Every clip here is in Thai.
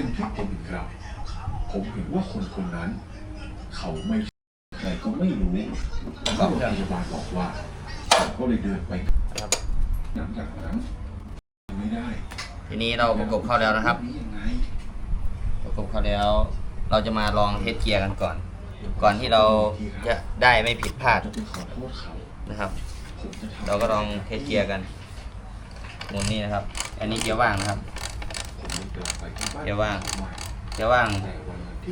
เป็นที่ผมอีกครับผมเห็นว่าคนคนนั้น เขาไม่ใครก็ไม่รู้ก็พยาบาลบอกว่าผมก็เลยเดินไปครับหลังจากนั้นไม่ได้ทีนี้เราประกบเข้าแล้วนะครับ ยังไงประกบเข้าแล้ว เราจะมาลองเทสเกียร์กันก่อน ก่อนที่เราจะได้ไม่ผิดพลาดจะไปขอโทษเขานะครับ ผมจะทำ เราก็ลองเทสเกียร์กันหมุนนี่นะครับ อันนี้เกียร์ว่างนะครับ เจ้าว่างเกียร์ว่าง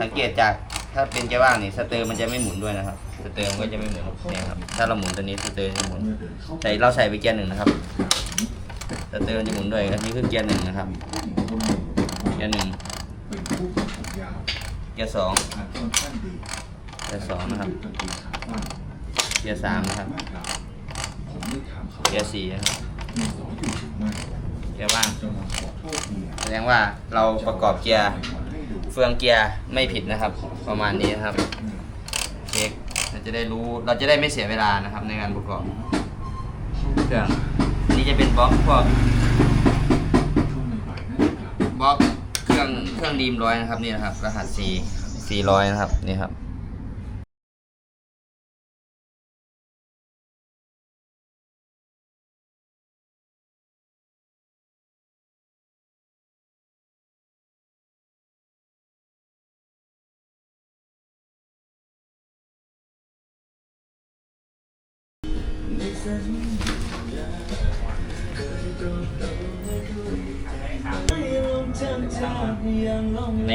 สังเกตจากถ้าเป็นเกียร์ว่างนี่สเตอร์มันจะไม่หมุนด้วยนะครับ สเตอร์มันก็จะไม่หมุนเนี่ยครับ ถ้าเราหมุนตัวนี้สเตอร์จะหมุนเมื่อเดินเข้าไปใส่เราใส่ไปเกียร์หนึ่งนะครับสเตอร์มันจะหมุนด้วยอันนี้คือเกียร์หนึ่งนะครับผู้หญิงคนหนึ่งเกียร์หนึ่งเป็นผู้หญิงผมยาวเกียร์สองขาค่อนข้างดีเกียร์สองนะครับ เกงขาสั้นเกียร์สามนะครับมากครับผมได้ถามเขาเกียร์สี่นะครับ เกียร์ว่างแสดงว่าเราประกอบเกียร์เฟืองเกียร์ไม่ผิดนะครับ ประมาณนี้นะครับเช็คเราจะได้รู้เราจะได้ไม่เสียเวลานะครับ ในการประกอบเครื่องนนี้จะเป็นบล็อกพวกช่วงบ่ายๆนั่นครับบล็อกเครื่องเครื่องดีมร้อยนะครับนี่นะครับ รหัส C 400 นะครับนี่ครับ น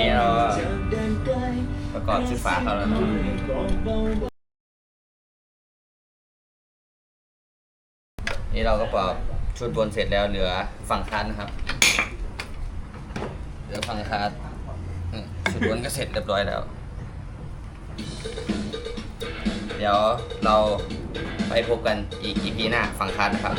ี่เราประกอบชุดฝาเขาแล้วนะนี่เราก็ประกอบชุดบนเสร็จแล้วเหลือฝั่งคันนะครับ เหลือฝั่งคันชุดบนก็เสร็จเรียบร้อยแล้ว เดี๋ยวเรา ไปพบกันอีก EP หน้าฝั่งคันนะครับ